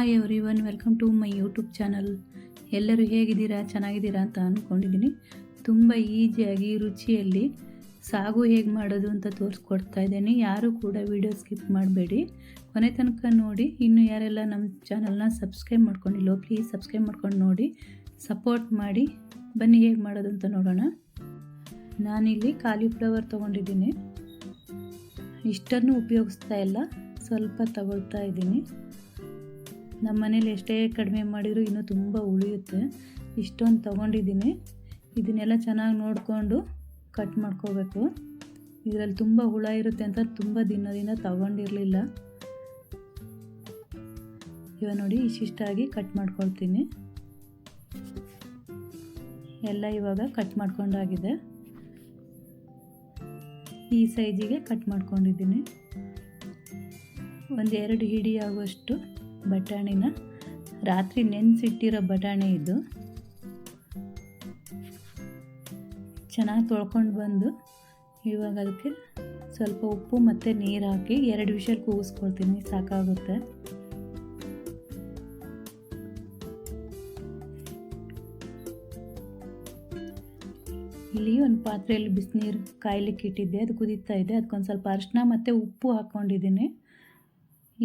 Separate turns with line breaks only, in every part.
Hi everyone welcome to my YouTube channel ಎಲ್ಲರೂ ಹೇಗಿದ್ದೀರಾ? ಚೆನ್ನಾಗಿದ್ದೀರಾ ಅಂತ ಅಂದ್ಕೊಂಡಿದ್ದೀನಿ ತುಂಬ ಈಸಿಯಾಗಿ ರುಚಿಯಲ್ಲಿ ಸಾಗು ಹೇಗೆ ಮಾಡೋದು ಅಂತ ತೋರಿಸ್ಕೊಡ್ತಾ ಇದ್ದೀನಿ. ಯಾರೂ ಕೂಡ ವಿಡಿಯೋ ಸ್ಕಿಪ್ ಮಾಡಬೇಡಿ. ಕೊನೆ ತನಕ ನೋಡಿ, ಇನ್ನು ಯಾರೆಲ್ಲ ನಮ್ಮ ಚಾನಲ್ನ ಸಬ್ಸ್ಕ್ರೈಬ್ ಮಾಡ್ಕೊಂಡಿಲ್ಲೋ ಪ್ಲೀಸ್ ಸಬ್ಸ್ಕ್ರೈಬ್ ಮಾಡ್ಕೊಂಡು ನೋಡಿ ಸಪೋರ್ಟ್ ಮಾಡಿ. ಬನ್ನಿ, ಹೇಗೆ ಮಾಡೋದು ಅಂತ ನೋಡೋಣ. ನಾನಿಲ್ಲಿ ಕಾಲಿಫ್ಲವರ್ ತೊಗೊಂಡಿದ್ದೀನಿ. ಇಷ್ಟನ್ನು ಉಪಯೋಗಿಸ್ತಾ ಇಲ್ಲ, ಸ್ವಲ್ಪ ತಗೊಳ್ತಾ ಇದ್ದೀನಿ. ನಮ್ಮ ಮನೇಲಿ ಎಷ್ಟೇ ಕಡಿಮೆ ಮಾಡಿದರೂ ಇನ್ನೂ ತುಂಬ ಉಳಿಯುತ್ತೆ. ಇಷ್ಟೊಂದು ತೊಗೊಂಡಿದ್ದೀನಿ. ಇದನ್ನೆಲ್ಲ ಚೆನ್ನಾಗಿ ನೋಡಿಕೊಂಡು ಕಟ್ ಮಾಡ್ಕೋಬೇಕು. ಇದರಲ್ಲಿ ತುಂಬ ಹುಳ ಇರುತ್ತೆ ಅಂತ ತುಂಬ ದಿನದಿಂದ ತಗೊಂಡಿರಲಿಲ್ಲ. ಇವಾಗ ನೋಡಿ, ಇಷ್ಟಿಷ್ಟಾಗಿ ಕಟ್ ಮಾಡ್ಕೊಳ್ತೀನಿ. ಎಲ್ಲ ಇವಾಗ ಕಟ್ ಮಾಡ್ಕೊಂಡಾಗಿದೆ. ಈ ಸೈಜಿಗೆ ಕಟ್ ಮಾಡ್ಕೊಂಡಿದ್ದೀನಿ. ಒಂದೆರಡು ಹಿಡಿ ಆಗುವಷ್ಟು ಬಟಾಣಿನ ರಾತ್ರಿ ನೆನೆಸಿಟ್ಟಿರೋ ಬಟಾಣಿ ಇದು. ಚೆನ್ನಾಗಿ ತೊಳ್ಕೊಂಡು ಬಂದು ಇವಾಗ ಅದಕ್ಕೆ ಸ್ವಲ್ಪ ಉಪ್ಪು ಮತ್ತು ನೀರು ಹಾಕಿ ಎರಡು ವಿಷಲ್ ಕೂಗಿಸ್ಕೊಳ್ತೀನಿ, ಸಾಕಾಗುತ್ತೆ. ಇಲ್ಲಿ ಒಂದು ಪಾತ್ರೆಯಲ್ಲಿ ಬಿಸಿನೀರು ಕಾಯಲಿಕ್ಕೆ ಇಟ್ಟಿದ್ದೆ, ಅದು ಕುದೀತಾ ಇದೆ. ಅದಕ್ಕೊಂದು ಸ್ವಲ್ಪ ಅರಿಶಿನ ಮತ್ತು ಉಪ್ಪು ಹಾಕ್ಕೊಂಡಿದ್ದೀನಿ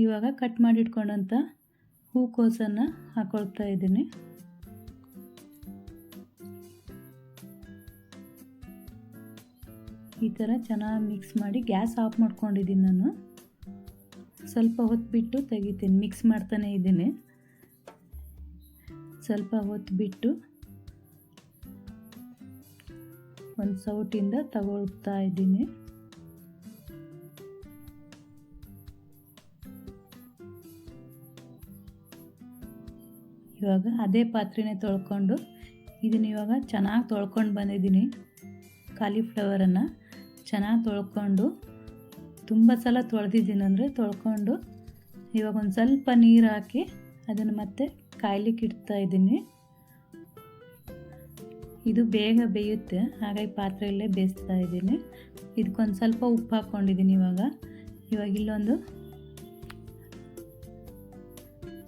ಇವಾಗ ಕಟ್ ಮಾಡಿಟ್ಕೊಂಡಂಥ ಹೂಕೋಸನ್ನು ಹಾಕೊಳ್ತಾ ಇದ್ದೀನಿ. ಈ ಥರ ಚೆನ್ನಾಗಿ ಮಿಕ್ಸ್ ಮಾಡಿ ಗ್ಯಾಸ್ ಆಫ್ ಮಾಡ್ಕೊಂಡಿದ್ದೀನಿ ನಾನು. ಸ್ವಲ್ಪ ಹೊತ್ತು ಬಿಟ್ಟು ತೆಗಿತೀನಿ ಮಿಕ್ಸ್ ಮಾಡ್ತಾನೆ ಇದ್ದೀನಿ. ಸ್ವಲ್ಪ ಹೊತ್ತು ಬಿಟ್ಟು ಒಂದು ಸೌಟಿಂದ ತಗೊಳ್ತಾ ಇದ್ದೀನಿ. ಇವಾಗ ಅದೇ ಪಾತ್ರೆನೇ ತೊಳ್ಕೊಂಡು ಇದನ್ನು ಇವಾಗ ಚೆನ್ನಾಗಿ ತೊಳ್ಕೊಂಡು ಬಂದಿದ್ದೀನಿ. ಕಾಲಿಫ್ಲವರನ್ನು ಚೆನ್ನಾಗಿ ತೊಳ್ಕೊಂಡು ತುಂಬ ಸಲ ತೊಳೆದಿದ್ದೀನಿ ಅಂದರೆ ತೊಳ್ಕೊಂಡು ಇವಾಗ ಒಂದು ಸ್ವಲ್ಪ ನೀರು ಹಾಕಿ ಅದನ್ನು ಮತ್ತೆ ಕಾಯ್ಲಿಕ್ಕೆ ಇಡ್ತಾ ಇದ್ದೀನಿ. ಇದು ಬೇಗ ಬೇಯುತ್ತೆ, ಹಾಗಾಗಿ ಪಾತ್ರೆಯಲ್ಲೇ ಬೇಯಿಸ್ತಾ ಇದ್ದೀನಿ. ಇದಕ್ಕೊಂದು ಸ್ವಲ್ಪ ಉಪ್ಪು ಹಾಕ್ಕೊಂಡಿದ್ದೀನಿ ಇವಾಗ. ಇವಾಗ ಇಲ್ಲೊಂದು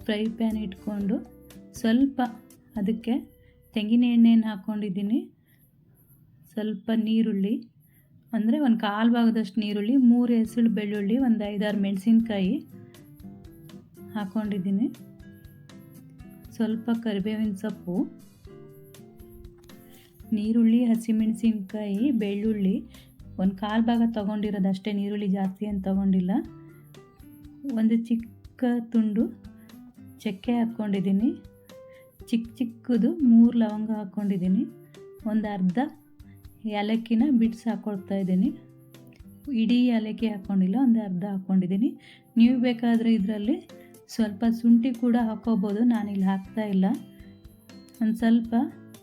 ಫ್ರೈ ಪ್ಯಾನ್ ಇಟ್ಕೊಂಡು ಸ್ವಲ್ಪ ಅದಕ್ಕೆ ತೆಂಗಿನ ಎಣ್ಣೆಯನ್ನು ಹಾಕ್ಕೊಂಡಿದ್ದೀನಿ. ಸ್ವಲ್ಪ ನೀರುಳ್ಳಿ, ಅಂದರೆ ಒಂದು ಕಾಲು ಭಾಗದಷ್ಟು ನೀರುಳ್ಳಿ, ಮೂರು ಹೆಸರು ಬೆಳ್ಳುಳ್ಳಿ, ಒಂದು ಐದಾರು ಮೆಣಸಿನ್ಕಾಯಿ ಹಾಕ್ಕೊಂಡಿದ್ದೀನಿ. ಸ್ವಲ್ಪ ಕರಿಬೇವಿನ ಸೊಪ್ಪು, ನೀರುಳ್ಳಿ, ಹಸಿಮೆಣಸಿನ್ಕಾಯಿ, ಬೆಳ್ಳುಳ್ಳಿ, ಒಂದು ಕಾಲು ಭಾಗ ತೊಗೊಂಡಿರೋದು ಅಷ್ಟೇ ನೀರುಳ್ಳಿ ಜಾಸ್ತಿ ಏನು ತೊಗೊಂಡಿಲ್ಲ. ಒಂದು ಚಿಕ್ಕ ತುಂಡು ಚಕ್ಕೆ ಹಾಕ್ಕೊಂಡಿದ್ದೀನಿ. ಚಿಕ್ಕ ಚಿಕ್ಕದು ಮೂರು ಲವಂಗ ಹಾಕ್ಕೊಂಡಿದ್ದೀನಿ. ಒಂದು ಅರ್ಧ ಏಲಕ್ಕಿನ ಬಿಡ್ಸ್ ಹಾಕ್ಕೊಳ್ತಾ ಇದ್ದೀನಿ. ಇಡೀ ಏಲಕ್ಕಿ ಹಾಕ್ಕೊಂಡಿಲ್ಲ ಒಂದು ಅರ್ಧ ಹಾಕ್ಕೊಂಡಿದ್ದೀನಿ ನೀವು ಬೇಕಾದರೆ ಇದರಲ್ಲಿ ಸ್ವಲ್ಪ ಶುಂಠಿ ಕೂಡ ಹಾಕ್ಕೋಬೋದು ನಾನಿಲ್ಲಿ ಹಾಕ್ತಾ ಇಲ್ಲ. ಒಂದು ಸ್ವಲ್ಪ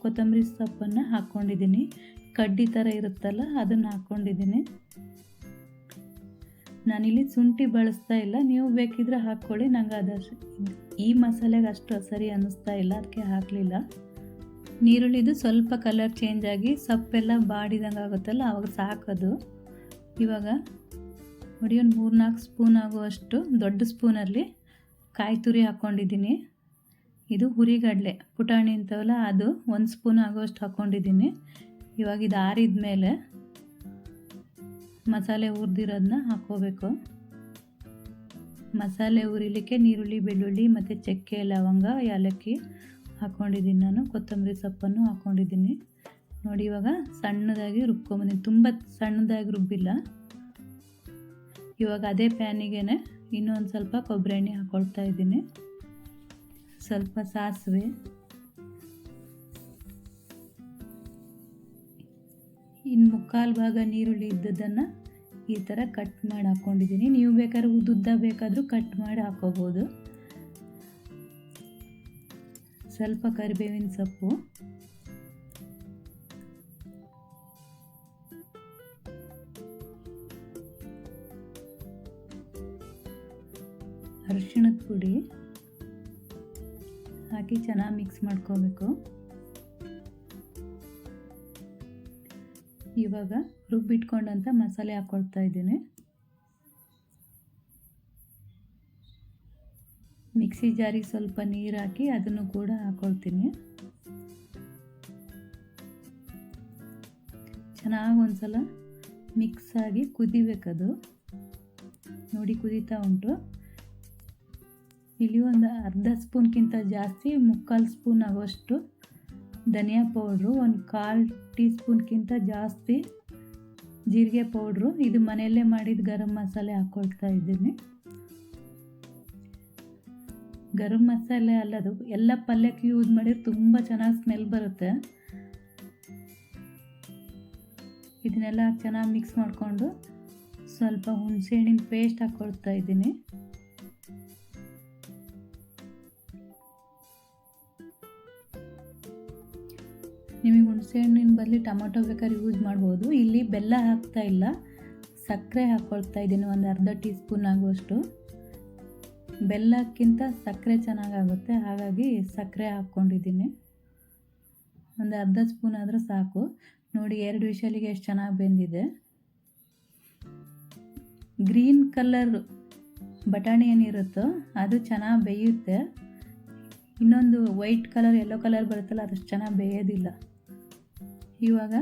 ಕೊತ್ತಂಬರಿ ಸೊಪ್ಪನ್ನು ಹಾಕ್ಕೊಂಡಿದ್ದೀನಿ ಕಡ್ಡಿ ಥರ ಇರುತ್ತಲ್ಲ, ಅದನ್ನು ಹಾಕ್ಕೊಂಡಿದ್ದೀನಿ ನಾನಿಲ್ಲಿ ಶುಂಠಿ ಬಳಸ್ತಾ ಇಲ್ಲ. ನೀವು ಬೇಕಿದ್ರೆ ಹಾಕ್ಕೊಳ್ಳಿ. ನಂಗೆ ಅದು ಈ ಮಸಾಲೆಗೆ ಅಷ್ಟು ಸರಿ ಅನ್ನಿಸ್ತಾ ಇಲ್ಲ. ಅದಕ್ಕೆ ಹಾಕಲಿಲ್ಲ. ನೀರುಳ್ಳಿದು ಸ್ವಲ್ಪ ಕಲರ್ ಚೇಂಜ್ ಆಗಿ ಸೊಪ್ಪೆಲ್ಲ ಬಾಡಿದಂಗೆ ಆಗುತ್ತಲ್ಲ, ಅವಾಗ ಸಾಕೋದು. ಇವಾಗ ನೋಡಿ, ಒಂದು ಮೂರ್ನಾಲ್ಕು ಸ್ಪೂನ್ ಆಗುವಷ್ಟು ದೊಡ್ಡ ಸ್ಪೂನಲ್ಲಿ ಕಾಯಿ ತುರಿ ಹಾಕ್ಕೊಂಡಿದ್ದೀನಿ. ಇದು ಹುರಿಗಡಲೆ ಪುಟಾಣಿ ಅಂತವಲ್ಲ, ಅದು ಒಂದು ಸ್ಪೂನ್ ಆಗುವಷ್ಟು ಹಾಕ್ಕೊಂಡಿದ್ದೀನಿ. ಇವಾಗ ಇದು ಆರಿದ ಮೇಲೆ ಮಸಾಲೆ ಹುರಿದಿರೋದನ್ನ ಹಾಕ್ಕೋಬೇಕು. ಮಸಾಲೆ ಹುರಿಲಿಕ್ಕೆ ನೀರುಳ್ಳಿ, ಬೆಳ್ಳುಳ್ಳಿ ಮತ್ತು ಚಕ್ಕೆ, ಲವಂಗ ಏಲಕ್ಕಿ ಹಾಕ್ಕೊಂಡಿದ್ದೀನಿ ನಾನು. ಕೊತ್ತಂಬರಿ ಸೊಪ್ಪನ್ನು ಹಾಕ್ಕೊಂಡಿದ್ದೀನಿ ನೋಡಿ ಇವಾಗ ಸಣ್ಣದಾಗಿ ರುಬ್ಕೊಂಬಂದಿನಿ. ತುಂಬ ಸಣ್ಣದಾಗಿ ರುಬ್ಬಿಲ್ಲ. ಇವಾಗ ಅದೇ ಪ್ಯಾನಿಗೆ ಇನ್ನೊಂದು ಸ್ವಲ್ಪ ಕೊಬ್ಬರಿ ಎಣ್ಣೆ ಹಾಕ್ಕೊಳ್ತಾ ಇದ್ದೀನಿ. ಸ್ವಲ್ಪ ಸಾಸಿವೆ. ಇನ್ನು ಮುಕ್ಕಾಲು ಭಾಗ ನೀರುಳ್ಳಿ ಇದ್ದದನ್ನು ಈ ಥರ ಕಟ್ ಮಾಡಿ ಹಾಕ್ಕೊಂಡಿದ್ದೀನಿ ನೀವು ಬೇಕಾದ್ರೆ ಉದ್ದುದ್ದ ಬೇಕಾದರೂ ಕಟ್ ಮಾಡಿ ಹಾಕೋಬೋದು. ಸ್ವಲ್ಪ ಕರಿಬೇವಿನ ಸೊಪ್ಪು. ಅರಿಶಿಣದ ಪುಡಿ ಹಾಕಿ ಚೆನ್ನಾಗಿ ಮಿಕ್ಸ್ ಮಾಡ್ಕೋಬೇಕು. ಇವಾಗ ರುಬ್ಬಿಟ್ಕೊಂಡಂಥ ಮಸಾಲೆ ಹಾಕ್ಕೊಳ್ತಾ ಇದ್ದೀನಿ. ಮಿಕ್ಸಿ ಜಾರಿಗೆ ಸ್ವಲ್ಪ ನೀರು ಹಾಕಿ ಅದನ್ನು ಕೂಡ ಹಾಕ್ಕೊಳ್ತೀನಿ ಚೆನ್ನಾಗಿ ಒಂದ್ಸಲ ಮಿಕ್ಸ್ ಆಗಿ ಕುದಿಬೇಕದು. ನೋಡಿ ಕುದೀತಾ ಉಂಟು. ಇಲ್ಲಿ ಒಂದು ಅರ್ಧ ಸ್ಪೂನ್ಗಿಂತ ಜಾಸ್ತಿ, ಮುಕ್ಕಾಲು ಸ್ಪೂನ್ ಆಗುವಷ್ಟು ಧನಿಯಾ ಪೌಡ್ರು, ಒಂದು ಕಾಲು ಟೀ ಸ್ಪೂನ್ಗಿಂತ ಜಾಸ್ತಿ ಜೀರಿಗೆ ಪೌಡ್ರು. ಇದು ಮನೆಯಲ್ಲೇ ಮಾಡಿದ ಗರಂ ಮಸಾಲೆ ಹಾಕ್ಕೊಳ್ತಾ ಇದ್ದೀನಿ. ಗರಂ ಮಸಾಲೆ ಅಲ್ಲದು ಎಲ್ಲ ಪಲ್ಯಕ್ಕೆ ಯೂಸ್ ಮಾಡಿದ್ರೆ ತುಂಬ ಚೆನ್ನಾಗಿ ಸ್ಮೆಲ್ ಬರುತ್ತೆ. ಇದನ್ನೆಲ್ಲ ಚೆನ್ನಾಗಿ ಮಿಕ್ಸ್ ಮಾಡಿಕೊಂಡು ಸ್ವಲ್ಪ ಹುಣಸೆಹಣ್ಣಿನ ಪೇಸ್ಟ್ ಹಾಕ್ಕೊಳ್ತಾ ಇದ್ದೀನಿ. ಬದಲು ಟೊಮೊಟೊ ಬೇಕಾದ್ರೆ ಯೂಸ್ ಮಾಡ್ಬೋದು. ಇಲ್ಲಿ ಬೆಲ್ಲ ಹಾಕ್ತಾ ಇಲ್ಲ. ಸಕ್ಕರೆ ಹಾಕ್ಕೊಳ್ತಾ ಇದ್ದೀನಿ. ಒಂದು ಅರ್ಧ ಟೀ ಸ್ಪೂನ್ ಆಗುವಷ್ಟು. ಬೆಲ್ಲಕ್ಕಿಂತ ಸಕ್ಕರೆ ಚೆನ್ನಾಗಾಗುತ್ತೆ. ಹಾಗಾಗಿ ಸಕ್ಕರೆ ಹಾಕ್ಕೊಂಡಿದ್ದೀನಿ. ಒಂದು ಅರ್ಧ ಸ್ಪೂನ್ ಆದರೆ ಸಾಕು. ನೋಡಿ, ಎರಡು ವಿಷಲಿಗೆ ಎಷ್ಟು ಚೆನ್ನಾಗಿ ಬೆಂದಿದೆ. ಗ್ರೀನ್ ಕಲರ್ ಬಟಾಣಿ ಏನಿರುತ್ತೋ ಅದು ಚೆನ್ನಾಗಿ ಬೇಯುತ್ತೆ. ಇನ್ನೊಂದು ವೈಟ್ ಕಲರ್ ಯೆಲ್ಲೋ ಕಲರ್ ಬರುತ್ತಲ್ಲ ಅದಷ್ಟು ಚೆನ್ನಾಗಿ ಬೇಯೋದಿಲ್ಲ. ಇವಾಗ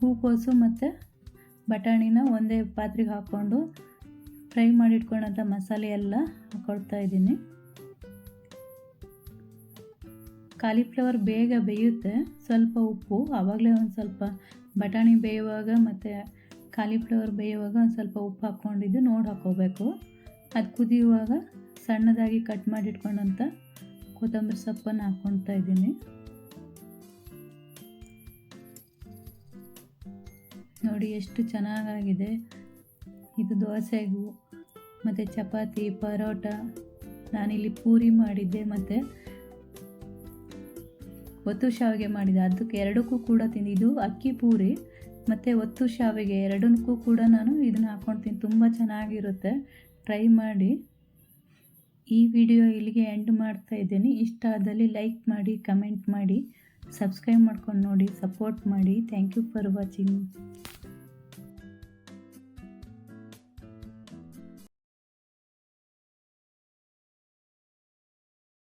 ಹೂಕೋಸು ಮತ್ತು ಬಟಾಣಿನ ಒಂದೇ ಪಾತ್ರೆಗೆ ಹಾಕ್ಕೊಂಡು ಫ್ರೈ ಮಾಡಿಟ್ಕೊಂಡಂಥ ಮಸಾಲೆ ಎಲ್ಲ ಹಾಕೊಳ್ತಾ ಇದ್ದೀನಿ. ಕಾಲಿಫ್ಲವರ್ ಬೇಗ ಬೇಯುತ್ತೆ. ಸ್ವಲ್ಪ ಉಪ್ಪು, ಆವಾಗಲೇ ಒಂದು ಸ್ವಲ್ಪ ಬಟಾಣಿ ಬೇಯುವಾಗ ಮತ್ತು ಕಾಲಿಫ್ಲವರ್ ಬೇಯುವಾಗ ಒಂದು ಸ್ವಲ್ಪ ಉಪ್ಪು ಹಾಕ್ಕೊಂಡಿದ್ದು ನೋಡಿ ಹಾಕ್ಕೋಬೇಕು. ಅದು ಕುದಿಯುವಾಗ ಸಣ್ಣದಾಗಿ ಕಟ್ ಮಾಡಿಟ್ಕೊಂಡಂಥ ಕೊತ್ತಂಬರಿ ಸೊಪ್ಪನ್ನು ಹಾಕ್ಕೊಳ್ತಾ ಇದ್ದೀನಿ. ನೋಡಿ ಎಷ್ಟು ಚೆನ್ನಾಗಾಗಿದೆ. ಇದು ದೋಸೆಗೂ, ಮತ್ತು ಚಪಾತಿ, ಪರೋಟ. ನಾನಿಲ್ಲಿ ಪೂರಿ ಮಾಡಿದ್ದೆ, ಮತ್ತು ಒತ್ತು ಶಾವಿಗೆ ಮಾಡಿದೆ. ಅದಕ್ಕೆ ಎರಡಕ್ಕೂ ಕೂಡ ತಿಂದಿದ್ದು ಅಕ್ಕಿ ಪೂರಿ, ಮತ್ತು ಒತ್ತು ಶಾವಿಗೆ ಎರಡಕ್ಕೂ ಕೂಡ ನಾನು ಇದನ್ನು ಹಾಕ್ಕೊಳ್ತೀನಿ ತುಂಬ ಚೆನ್ನಾಗಿರುತ್ತೆ. ಟ್ರೈ ಮಾಡಿ. ಈ ವಿಡಿಯೋ ಇಲ್ಲಿಗೆ ಎಂಡ್ ಮಾಡ್ತಾ ಇದ್ದೀನಿ. ಇಷ್ಟ ಆದಲ್ಲಿ ಲೈಕ್ ಮಾಡಿ, ಕಮೆಂಟ್ ಮಾಡಿ. ಸಬ್ಸ್ಕ್ರೈಬ್ ಮಾಡ್ಕೊಂಡು ನೋಡಿ ಸಪೋರ್ಟ್ ಮಾಡಿ. Thank you for watching